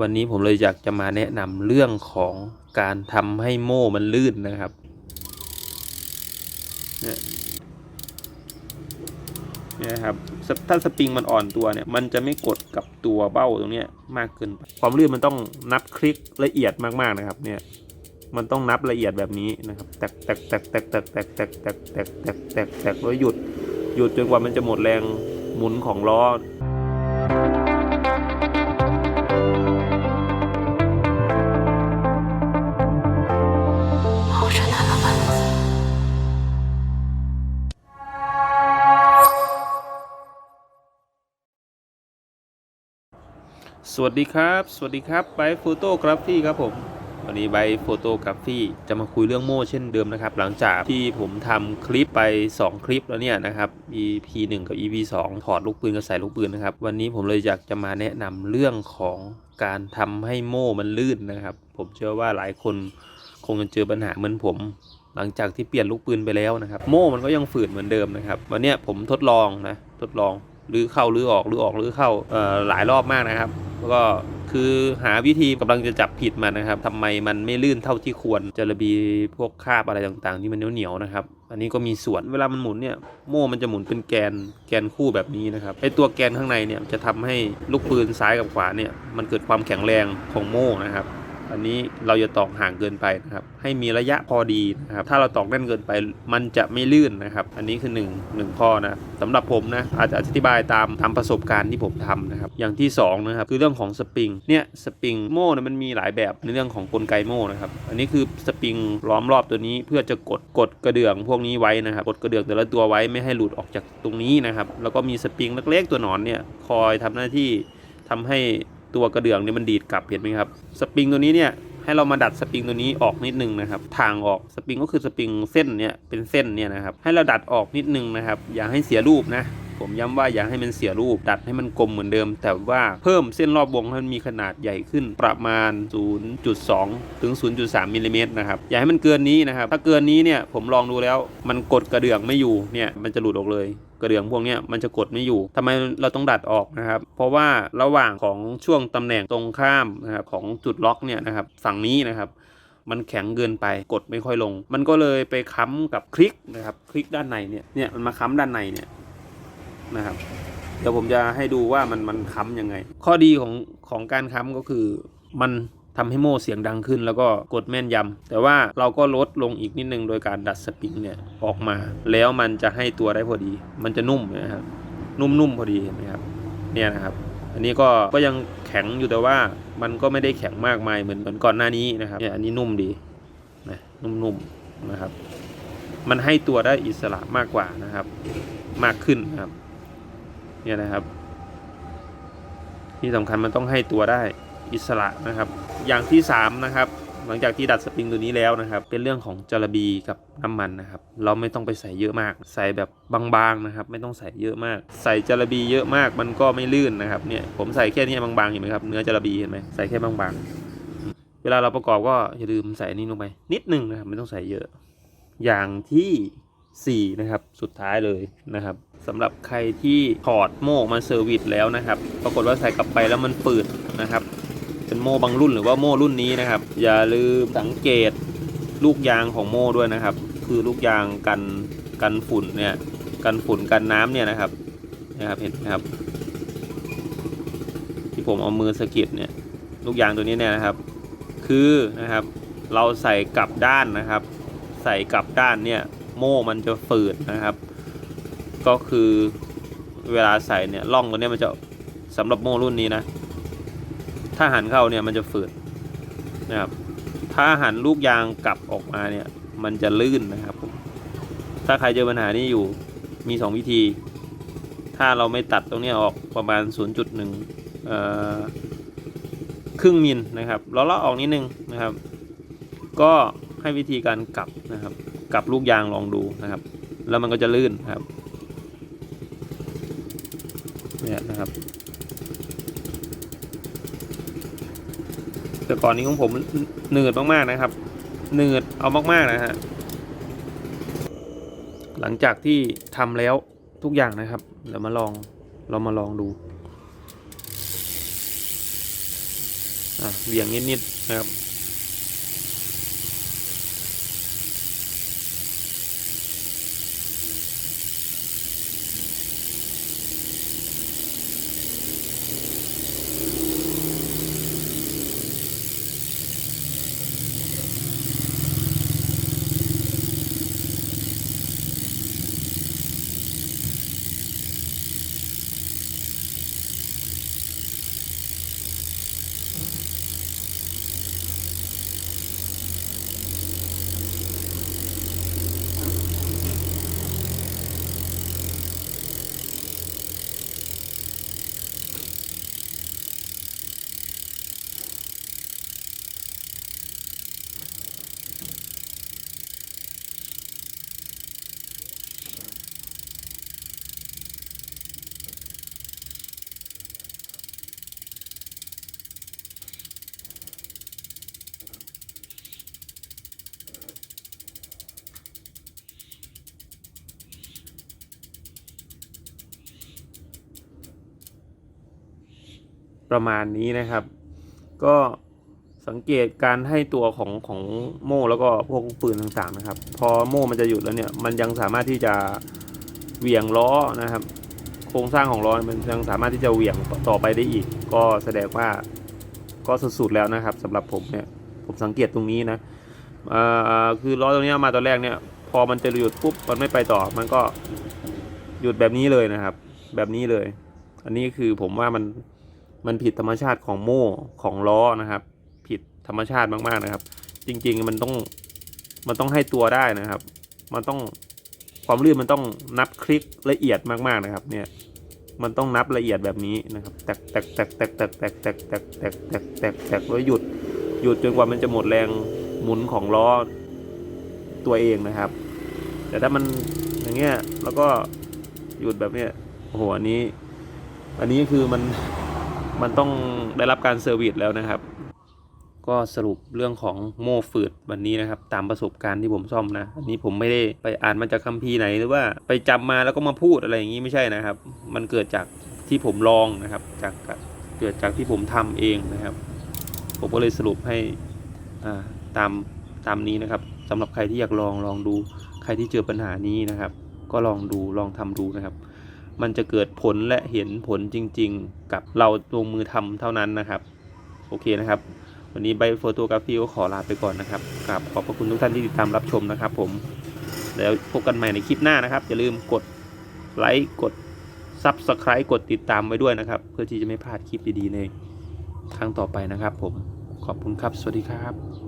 วันนี้ผมเลยอยากจะมาแนะนำเรื่องของการทำให้โม่มันลื่นนะครับเนี่ยเนี่ยครับถ้าสปริงมันอ่อนตัวเนี่ย มันจะไม่กดกับตัวเบ้าตรงเนี้ยมากเกินไปความลื่นมันต้องนับคลิกละเอียดมากๆนะครับ เนี่ย มันต้องนับละเอียดแบบนี้นะครับแตกแตกแตกแตกแตกแตกแตกแตกแตกแตกแตกแตกแล้วหยุดหยุดจนกว่ามันจะหมดแรงหมุนของล้อ วัสดีครับ สวัสดีครับไบโฟโต้กราฟีครับผม วันนี้ไบโฟโต้กราฟีจะมาคุยเรื่องโม่เช่นเดิมนะครับ หลังจากที่ผมทำคลิปไป 2 คลิปแล้วเนี่ยนะครับ EP 1 กับ EP 2 ถอดลูกปืนกับใส่ลูกปืนนะครับ วันนี้ผมเลยอยากจะมาแนะนำเรื่องของการทำให้โม่มันลื่นนะครับ ผมเชื่อว่าหลายคนคงจะเจอปัญหาเหมือนผมหลังจากที่เปลี่ยนลูกปืนไปแล้วนะครับ โม่มันก็ยังฝืดเหมือนเดิมนะครับวันนี้ผมทดลองนะทดลองหรือเข้าหรือออกหรือออกหรือเข้าหลายรอบมากนะครับ แล้วก็คือหาวิธีกำลังจะจับผิดมันนะครับทำไมมันไม่ลื่นเท่าที่ควรจะระบีพวกคาบอะไรต่างๆ ที่มันเหนียวๆนะครับ อันนี้ก็มีส่วนเวลามันหมุนเนี่ยโม่มันจะหมุนเป็นแกนแกนคู่แบบนี้นะครับไอตัวแกนข้างในเนี่ยจะทำให้ลูกปืนซ้ายกับขวาเนี่ยมันเกิดความแข็งแรงของโม่นะครับ อันนี้เราจะตอกห่างเกินไปนะครับ ให้มีระยะพอดีนะครับ ถ้าเราตอกแน่นเกินไป มันจะไม่ลื่นนะครับ อันนี้คือ1นึ่งหนึ่งข้อนะสำหรับผมนะอาจจะอธิบายตามตามประสบการณ์ที่ผมทำนะครับ อย่างที่สองนะครับคือเรื่องของสปริง เนี่ยสปริงโม่เนี่ยมันมีหลายแบบในเรื่องของกลไกโม่นะครับ อันนี้คือสปริงล้อมรอบตัวนี้เพื่อจะกดกดกระเดื่องพวกนี้ไว้นะครับ กดกระเดื่องแต่ละตัวไว้ไม่ให้หลุดออกจากตรงนี้นะครับ แล้วก็มีสปริงเล็กๆตัวหนอนเนี่ยคอยทำหน้าที่ทำให้ ตัวกระเดื่องเนี่ยมันดีดกลับเห็นไหมครับสปริงตัวนี้เนี่ยให้เรามาดัดสปริงตัวนี้ออกนิดนึงนะครับทางออกสปริงก็คือสปริงเส้นเนี่ยเป็นเส้นเนี่ยนะครับให้เราดัดออกนิดนึงนะครับอย่าให้เสียรูปนะผมย้ำว่าอย่าให้มันเสียรูปดัดให้มันกลมเหมือนเดิม แต่ว่าเพิ่มเส้นรอบวงให้มันมีขนาดใหญ่ขึ้นประมาณ 0.2 ถึง 0.3มิลลิเมตรนะครับอย่าให้มันเกินนี้นะครับถ้าเกินนี้เนี่ยผมลองดูแล้วมันกดกระเดื่องไม่อยู่เนี่ยมันจะหลุดออกเลย กระเดื่องพวกนี้มันจะกดไม่อยู่ทำไมเราต้องดัดออกนะครับ เพราะว่าระหว่างของช่วงตำแหน่งตรงข้ามนะครับของจุดล็อกเนี่ยนะครับฝั่งนี้นะครับมันแข็งเกินไปกดไม่ค่อยลง มันก็เลยไปค้ำกับคลิกนะครับ คลิกด้านในเนี่ยเนี่ยมันมาค้ำด้านในเนี่ยนะครับเดี๋ยวผมจะให้ดูว่ามันมันค้ำยังไง ข้อดีของของการค้ำก็คือมัน ทำให้โม่เสียงดังขึ้น แล้วก็กดแม่นยำแต่ว่าเราก็ลดลงอีกนิดนึงโดยการดัดสปริงเนี่ยออกมา แล้วมันจะให้ตัวได้พอดี มันจะนุ่มนะครับนุ่มๆพอดีเห็นไหมครับเนี่ยนะครับ อันนี้ก็ก็ยังแข็งอยู่แต่ว่ามันก็ไม่ได้แข็งมากมายเหมือนเหมือนก่อนหน้านี้นะครับเนี่ยอันนี้นุ่มดีนะนุ่มๆนะครับ มันให้ตัวได้อิสระมากกว่านะครับ มากขึ้นนะครับ เนี่ยนะครับ ที่สำคัญมันต้องให้ตัวได้ อิสระนะครับ อย่างที่สามนะครับ หลังจากที่ดัดสปริงตัวนี้แล้วนะครับ เป็นเรื่องของจระบีกับน้ำมันนะครับ เราไม่ต้องไปใส่เยอะมาก ใส่แบบบางๆนะครับ ไม่ต้องใส่เยอะมาก ใส่จระบีเยอะมากมันก็ไม่ลื่นนะครับเนี่ยผมใส่แค่นี้บางๆเห็นไหมครับเนื้อจระบีเห็นไหมใส่แค่บางๆ เวลาเราประกอบก็อย่าลืมใส่นี้ลงไปนิดนึงนะครับไม่ต้องใส่เยอะ อย่างที่สี่นะครับสุดท้ายเลยนะครับสำหรับใครที่ถอดโม่ออกมาเซอร์วิสแล้วนะครับ ปรากฏว่าใส่กลับไปแล้วมันฝืดนะครับ เป็นโม่บางรุ่นหรือว่าโม่รุ่นนี้นะครับ อย่าลืมสังเกตลูกยางของโม่ด้วยนะครับ คือลูกยางกันกันฝุ่นเนี่ยกันฝุ่นกันน้ำเนี่ยนะครับนะครับเห็นไหมครับ ที่ผมเอามือสะกิดเนี่ยลูกยางตัวนี้เนี่ยนะครับ คือนะครับ เราใส่กลับด้านนะครับ ใส่กลับด้านเนี่ยโม่มันจะฝืดนะครับ ก็คือเวลาใส่เนี่ยร่องตัวเนี้ยมันจะสำหรับโม่รุ่นนี้นะ ถ้าหันเข้าเนี่ยมันจะฝืดนะครับ ถ้าหันลูกยางกลับออกมาเนี่ยมันจะลื่นนะครับผมถ้าใครเจอปัญหานี้อยู่มี 2 วิธี ถ้าเราไม่ตัดตรงนี้ออกประมาณ 0.1เอ่อครึ่งมิลนะครับเราเลาะออกนิดนึงนะครับ ก็ให้วิธีการกลับนะครับกลับลูกยางลองดูนะครับ แล้วมันก็จะลื่นครับเนี่ยนะครับ แต่ก่อนนี้ของผมเหนื่อยมากๆนะครับเหนื่อยเอามากๆนะฮะหลังจากที่ทำแล้วทุกอย่างนะครับเรามาลองเรามาลองดูอะเบี่ยงนิดๆนะครับ ประมาณนี้นะครับ ก็สังเกตการให้ตัวของของโม่แล้วก็พวกปืนต่างๆนะครับ พอโม่มันจะหยุดแล้วเนี่ยมันยังสามารถที่จะเหวี่ยงล้อนะครับ โครงสร้างของล้อมันยังสามารถที่จะเหวี่ยงต่อไปได้อีก ก็แสดงว่าก็สุดๆแล้วนะครับสำหรับผมเนี่ยผมสังเกตตรงนี้นะคือล้อตรงนี้มาตอนแรกเนี่ย พอมันจะหยุดปุ๊บมันไม่ไปต่อ มันก็หยุดแบบนี้เลยนะครับ แบบนี้เลย อันนี้คือผมว่ามัน มันผิดธรรมชาติของโม่ของล้อนะครับ ผิดธรรมชาติมากๆนะครับ จริงๆมันต้องมันต้องให้ตัวได้นะครับ มันต้องความลื่นมันต้องนับคลิกละเอียดมากๆนะครับ เนี่ย มันต้องนับละเอียดแบบนี้นะครับแตกแตกแตกแตกแตกแตกแตกแตกแตกแตกแตกแตกแล้วหยุดหยุดจนกว่ามันจะหมดแรงหมุนของล้อตัวเองนะครับ แต่ถ้ามันอย่างเงี้ยแล้วก็หยุดแบบเนี้ยโอ้โหอันนี้ อันนี้คือมัน มันต้องได้รับการเซอร์วิสแล้วนะครับ ก็สรุปเรื่องของโม่ฝืดวันนี้นะครับ ตามประสบการณ์ที่ผมซ่อมนะ อันนี้ผมไม่ได้ไปอ่านมาจากคัมภีร์ไหนหรือว่าไปจำมาแล้วก็มาพูดอะไรอย่างนี้ไม่ใช่นะครับ มันเกิดจากที่ผมลองนะครับ จากเกิดจากที่ผมทำเองนะครับ ผมก็เลยสรุปให้าตามตามนี้นะครับสำหรับใครที่อยากลองลองดู ใครที่เจอปัญหานี้นะครับ ก็ลองดูลองทำดูนะครับ มันจะเกิดผลและเห็นผลจริง ๆ กับเราลงมือทำเท่านั้นนะครับ โอเคนะครับ วันนี้ใบโฟโตกราฟีก็ขอลาไปก่อนนะครับกราบขอบพระคุณทุกท่านที่ติดตามรับชมนะครับ ผมแล้วพบกันใหม่ในคลิปหน้านะครับ อย่าลืมกดไลค์กด Subscribe กดติดตามไว้ด้วยนะครับ เพื่อที่จะไม่พลาดคลิปดีๆในครั้งต่อไปนะครับ ผมขอบคุณครับ สวัสดีครับ